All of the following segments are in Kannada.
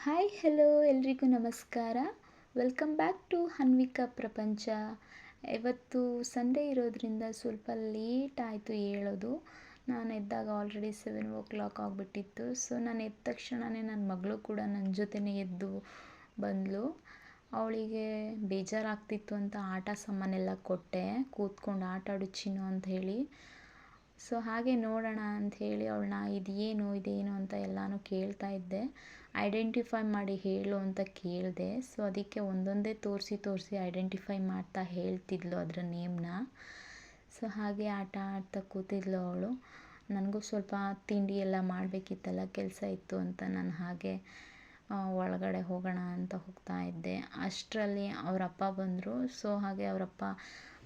ಹಾಯ್ ಹಲೋ ಎಲ್ರಿಗೂ ನಮಸ್ಕಾರ. ವೆಲ್ಕಮ್ ಬ್ಯಾಕ್ ಟು ಹನ್ವಿಕಾ ಪ್ರಪಂಚ. ಇವತ್ತು ಸಂಡೇ ಇರೋದ್ರಿಂದ ಸ್ವಲ್ಪ ಲೇಟ್ ಆಯಿತು ಹೇಳೋದು. ನಾನು ಎದ್ದಾಗ ಆಲ್ರೆಡಿ ಸೆವೆನ್ ಓ ಕ್ಲಾಕ್ ಆಗಿಬಿಟ್ಟಿತ್ತು. ಸೊ ನಾನು ಎದ್ದ ತಕ್ಷಣವೇ ನನ್ನ ಮಗಳು ಕೂಡ ನನ್ನ ಜೊತೆನೇ ಎದ್ದು ಬಂದಳು. ಅವಳಿಗೆ ಬೇಜಾರಾಗ್ತಿತ್ತು ಅಂತ ಆಟ ಸಾಮಾನೆಲ್ಲ ಕೊಟ್ಟೆ. ಕೂತ್ಕೊಂಡು ಆಟ ಆಡು ಚಿನ್ನು ಅಂತ ಹೇಳಿ. ಸೊ ಹಾಗೆ ನೋಡೋಣ ಅಂತ ಹೇಳಿ ಅವಳನ್ನ, ಇದೇನು ಇದೇನು ಅಂತ ಎಲ್ಲನೂ ಕೇಳ್ತಾ ಇದ್ದೆ. ಐಡೆಂಟಿಫೈ ಮಾಡಿ ಹೇಳು ಅಂತ ಕೇಳಿದೆ. ಸೊ ಅದಕ್ಕೆ ಒಂದೊಂದೇ ತೋರಿಸಿ ತೋರಿಸಿ ಐಡೆಂಟಿಫೈ ಮಾಡ್ತಾ ಹೇಳ್ತಿದ್ಲು ಅದರ ನೇಮ್ನ. ಸೊ ಹಾಗೆ ಆಟ ಆಡ್ತಾ ಕೂತಿದ್ಲು ಅವಳು. ನನಗೂ ಸ್ವಲ್ಪ ತಿಂಡಿ ಎಲ್ಲ ಮಾಡಬೇಕಿತ್ತಲ್ಲ, ಕೆಲಸ ಇತ್ತು ಅಂತ ನಾನು ಹಾಗೆ ಒಳಗಡೆ ಹೋಗೋಣ ಅಂತ ಹೋಗ್ತಾ ಇದ್ದೆ. ಅಷ್ಟರಲ್ಲಿ ಅವರಪ್ಪ ಬಂದರು. ಸೊ ಹಾಗೆ ಅವರಪ್ಪ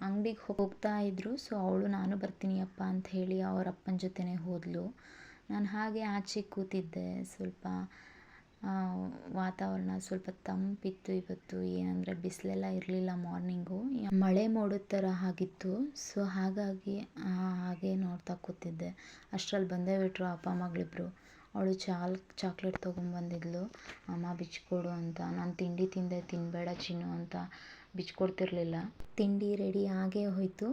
ಅಂಗಡಿಗೆ ಹೋಗ್ತಾ ಇದ್ದರು ಸೊ ಅವಳು, ನಾನು ಬರ್ತೀನಿ ಅಪ್ಪ ಅಂತ ಹೇಳಿ ಅವರ ಅಪ್ಪನ ಜೊತೆನೇ ಹೋದಳು ನಾನು ಹಾಗೆ ಆಚೆ ಕೂತಿದ್ದೆ. ಸ್ವಲ್ಪ ವಾತಾವರಣ ಸ್ವಲ್ಪ ತಂಪಿತ್ತು ಇವತ್ತು. ಏನಂದರೆ, ಬಿಸಿಲೆಲ್ಲ ಇರಲಿಲ್ಲ ಮಾರ್ನಿಂಗು. ಮಳೆ ಮೋಡದ ಥರ ಆಗಿತ್ತು. ಸೊ ಹಾಗಾಗಿ ಹಾಗೆ ನೋಡ್ತಾ ಕೂತಿದ್ದೆ. ಅಷ್ಟರಲ್ಲಿ ಬಂದೇ ಬಿಟ್ಟರು ಅಪ್ಪ, ಮಗಳಿಬ್ರು. ಅವಳು ಚಾಲ್, ಚಾಕ್ಲೇಟ್ ತೊಗೊಂಬಂದಿದ್ಲು. ಅಮ್ಮ ಬಿಚ್ಚಿಕೊಡು ಅಂತ. ನಾನು ತಿಂಡಿ ತಿಂದೆ ತಿನ್ನಬೇಡ ಚಿನ್ನು ಅಂತ. ಬಿಚ್ಕೊಡ್ತಿರ್ಲಿಲ್ಲ. ತಿಂಡಿ ರೆಡಿ ಆಗೇ ಹೋಯಿತು.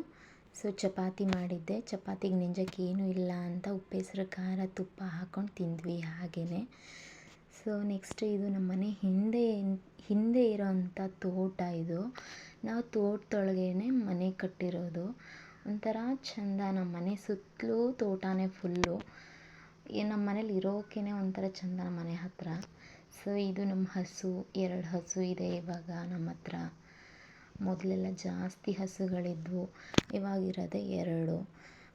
ಸೊ ಚಪಾತಿ ಮಾಡಿದ್ದೆ. ಚಪಾತಿಗೆ ನೆಂಜಕ್ಕೆ ಏನೂ ಇಲ್ಲ ಅಂತ ಉಪ್ಪೆಸ್ರು, ಖಾರ, ತುಪ್ಪ ಹಾಕ್ಕೊಂಡು ತಿಂದ್ವಿ ಹಾಗೆಯೇ ಸೊ ನೆಕ್ಸ್ಟ್ ಇದು ನಮ್ಮ ಮನೆ ಹಿಂದೆ ಹಿಂದೆ ಇರೋವಂಥ ತೋಟ ಇದು. ನಾವು ತೋಟದೊಳಗೇ ಮನೆ ಕಟ್ಟಿರೋದು. ಒಂಥರ ಚೆಂದ. ನಮ್ಮ ಮನೆ ಸುತ್ತಲೂ ತೋಟನೇ ಫುಲ್ಲು. ನಮ್ಮ ಮನೇಲಿ ಇರೋಕೆ ಒಂಥರ ಚಂದ ನಮ್ಮ ಮನೆ ಹತ್ತಿರ ಸೊ ಇದು ನಮ್ಮ ಹಸು. ಎರಡು ಹಸು ಇದೆ ಇವಾಗ ನಮ್ಮ ಹತ್ರ. ಮೊದಲೆಲ್ಲ ಜಾಸ್ತಿ ಹಸುಗಳಿದ್ವು. ಇವಾಗಿರೋದೇ ಎರಡು.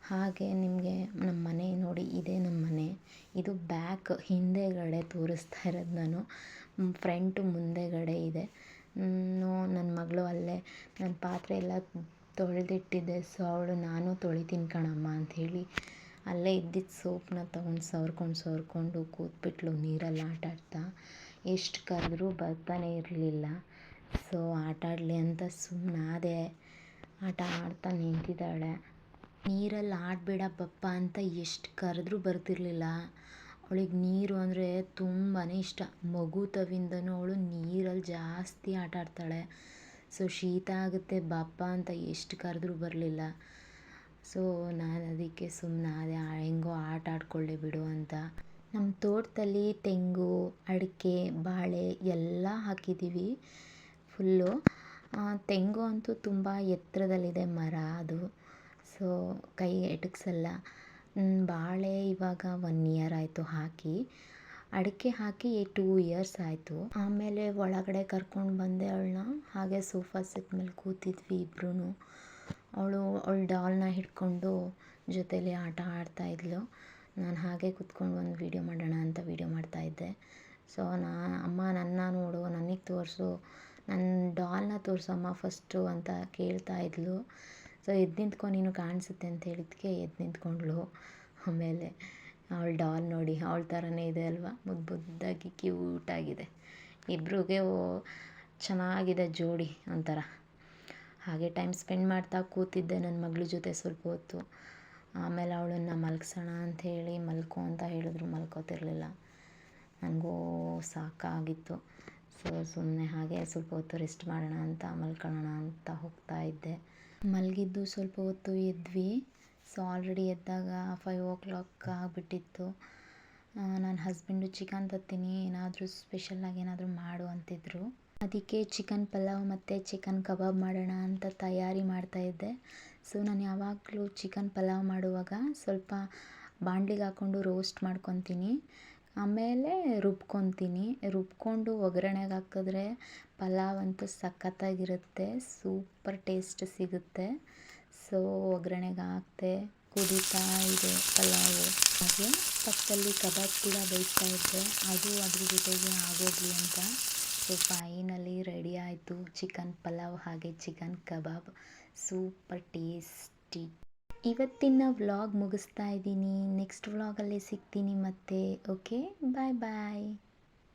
ಹಾಗೆ ನಿಮಗೆ ನಮ್ಮ ಮನೆ ನೋಡಿ, ಇದೇ ನಮ್ಮ ಮನೆ. ಇದು ಬ್ಯಾಕ್ ಹಿಂದೆಗಡೆ ತೋರಿಸ್ತಾ ಇರೋದು ನಾನು. ಫ್ರಂಟು ಮುಂದೆಗಡೆ ಇದೆ. ನೋ ನನ್ನ ಮಗಳು ಅಲ್ಲೇ. ನನ್ನ ಪಾತ್ರೆ ಎಲ್ಲ ತೊಳೆದಿಟ್ಟಿದ್ದೆ ಸೊ, ಅವಳು, ನಾನು ತೊಳಿತೀನಿ ಕಣಮ್ಮ ಅಂಥೇಳಿ ಅಲ್ಲೇ ಇದ್ದಿದ್ದ ಸೋಪನ್ನ ತೊಗೊಂಡು ಸವ್ರ್ಕೊಂಡು ಸವ್ರ್ಕೊಂಡು ಕೂತ್ಬಿಟ್ಲು ನೀರಲ್ಲಿ ಆಟಾಡ್ತಾ. ಎಷ್ಟು ಕರೆದ್ರೂ ಬರ್ತಾನೆ ಇರಲಿಲ್ಲ. ಸೊ ಆಟಾಡಲಿ ಅಂತ ಸುಮ್ಮನಾದೆ ಆಟ ಆಡ್ತಾ ನಿಂತಿದ್ದಾಳೆ. ನೀರಲ್ಲಿ ಆಡಬೇಡ ಪಪ್ಪ ಅಂತ ಎಷ್ಟು ಕರೆದ್ರೂ ಬರ್ತಿರಲಿಲ್ಲ. ಅವಳಿಗೆ ನೀರು ಅಂದರೆ ತುಂಬಾ ಇಷ್ಟ. ಮಗು ತವಿಂದನೂ ಅವಳು ನೀರಲ್ಲಿ ಜಾಸ್ತಿ ಆಟ ಆಡ್ತಾಳೆ. ಸೊ ಶೀತ ಆಗುತ್ತೆ ಬಪ್ಪ ಅಂತ ಎಷ್ಟು ಕರೆದ್ರೂ ಬರಲಿಲ್ಲ. ಸೊ ನಾನು ಅದಕ್ಕೆ ಸುಮ್ಮನಾದೆ ಹೆಂಗೋ ಆಟ ಆಡ್ಕೊಳ್ಳಿ ಬಿಡು ಅಂತ. ನಮ್ಮ ತೋಟದಲ್ಲಿ ತೆಂಗು, ಅಡಿಕೆ, ಬಾಳೆ ಎಲ್ಲ ಹಾಕಿದ್ದೀವಿ ಫುಲ್ಲು. ತೆಂಗು ಅಂತೂ ತುಂಬ ಎತ್ತರದಲ್ಲಿದೆ ಮರ ಅದು. ಸೊ ಕೈ ಎಟಕ್ಸಲ್ಲ. ಬಾಳೆ ಇವಾಗ ಒನ್ ಇಯರ್ ಆಯಿತು ಹಾಕಿ. ಅಡಿಕೆ ಹಾಕಿ ಟೂ ಇಯರ್ಸ್ ಆಯಿತು. ಆಮೇಲೆ ಒಳಗಡೆ ಕರ್ಕೊಂಡು ಬಂದೆ ಅವಳನ್ನ. ಹಾಗೆ ಸೋಫಾ ಸೆಟ್ ಮೇಲೆ ಕೂತಿದ್ವಿ ಇಬ್ಬರೂ ಅವಳು ಅವಳು ಡಾಲ್ನ ಹಿಡ್ಕೊಂಡು ಜೊತೆಲಿ ಆಟ ಆಡ್ತಾ ಇದ್ಲು. ನಾನು ಹಾಗೆ ಕೂತ್ಕೊಂಡು ಒಂದು ವೀಡಿಯೋ ಮಾಡೋಣ ಅಂತ ವೀಡಿಯೋ ಮಾಡ್ತಾಯಿದ್ದೆ ಸೊ ನಾ, ಅಮ್ಮ ನನ್ನ ನೋಡು, ನನಗೆ ತೋರಿಸು. ನನ್ನ ಡಾಲ್ನ ತೋರಿಸಮ್ಮ ಫಸ್ಟು ಅಂತ ಕೇಳ್ತಾ ಇದ್ಲು. ಸೊ ಎದ್ದು ನಿಂತ್ಕೊ, ನೀನು ಕಾಣಿಸುತ್ತೆ ಅಂತ ಹೇಳಿದ್ಕೆ ಎದ್ದು ನಿಂತ್ಕೊಂಡ್ಳು. ಆಮೇಲೆ ಅವಳ ಡಾಲ್ ನೋಡಿ, ಅವಳ ಥರನೇ ಇದೆ ಅಲ್ವಾ? ಮುದ್ದು ಮುದ್ದಾಗಿ ಕ್ಯೂಟಾಗಿದೆ. ಇಬ್ರಿಗೆ ಚೆನ್ನಾಗಿದೆ ಜೋಡಿ ಒಂಥರ. ಹಾಗೆ ಟೈಮ್ ಸ್ಪೆಂಡ್ ಮಾಡ್ತಾ ಕೂತಿದ್ದೆ ನನ್ನ ಮಗಳ ಜೊತೆ ಸ್ವಲ್ಪ ಹೊತ್ತು. ಆಮೇಲೆ ಅವಳನ್ನು ಅಂತ ಹೇಳಿ ಮಲ್ಕೋ ಅಂತ ಹೇಳಿದ್ರು, ಮಲ್ಕೋತಿರ್ಲಿಲ್ಲ. ನನಗೂ ಸಾಕಾಗಿತ್ತು. ಸೊ ಸುಮ್ಮನೆ ಹಾಗೆ ಸ್ವಲ್ಪ ಹೊತ್ತು ರೆಸ್ಟ್ ಮಾಡೋಣ ಅಂತ, ಮಲ್ಕೊಳ್ಳೋಣ ಅಂತ ಹೋಗ್ತಾ ಇದ್ದೆ. ಮಲಗಿದ್ದು ಸ್ವಲ್ಪ ಹೊತ್ತು ಎದ್ವಿ. ಸೊ ಆಲ್ರೆಡಿ ಎದ್ದಾಗ ಫೈವ್ ಓ ಕ್ಲಾಕ್ ಆಗಿಬಿಟ್ಟಿತ್ತು ನನ್ನ ಹಸ್ಬೆಂಡು ಚಿಕನ್ ತರ್ತೀನಿ ಏನಾದರೂ ಸ್ಪೆಷಲ್ಲಾಗಿ ಏನಾದರೂ ಮಾಡು ಅಂತಿದ್ರು. ಅದಕ್ಕೆ ಚಿಕನ್ ಪಲಾವ್ ಮತ್ತು ಚಿಕನ್ ಕಬಾಬ್ ಮಾಡೋಣ ಅಂತ ತಯಾರಿ ಮಾಡ್ತಾ ಇದ್ದೆ. ಸೊ ನಾನು ಯಾವಾಗಲೂ ಚಿಕನ್ ಪಲಾವ್ ಮಾಡುವಾಗ ಸ್ವಲ್ಪ ಬಾಂಡ್ಲಿಗೆ ಹಾಕ್ಕೊಂಡು ರೋಸ್ಟ್ ಮಾಡ್ಕೊತೀನಿ. ಆಮೇಲೆ ರುಬ್ಕೊತೀನಿ. ರುಬ್ಕೊಂಡು ಒಗ್ಗರಣೆಗೆ ಹಾಕಿದ್ರೆ ಪಲಾವ್ ಅಂತೂ ಸಖತ್ತಾಗಿರುತ್ತೆ. ಸೂಪರ್ ಟೇಸ್ಟ್ ಸಿಗುತ್ತೆ. ಸೊ ಒಗ್ಗರಣೆಗೆ ಹಾಕಿದೆ ಕುದೀತಾ ಇದೆ ಪಲಾವು. ಹಾಗೆ ಪಕ್ಕದಲ್ಲಿ ಕಬಾಬ್ ಕೂಡ ಬೇಯಿಸ್ತಾ ಇದ್ದೆ. ಅದು ಅದ್ರ ಜೊತೆಗೆ ಆಗೋಗಲಿ ಅಂತ. ಸೊ ಫೈನಲಿ ರೆಡಿ ಆಯಿತು. ಚಿಕನ್ ಪಲಾವ್ ಹಾಗೆ ಚಿಕನ್ ಕಬಾಬ್. Super tasty. ಇವತ್ತಿನ ವ್ಲಾಗ್ ಮುಗಿಸ್ತಾ ಇದ್ದೀನಿ. ನೆಕ್ಸ್ಟ್ ವ್ಲಾಗಲ್ಲಿ ಸಿಗ್ತೀನಿ ಮತ್ತೆ ಓಕೆ ಬಾಯ್ ಬಾಯ್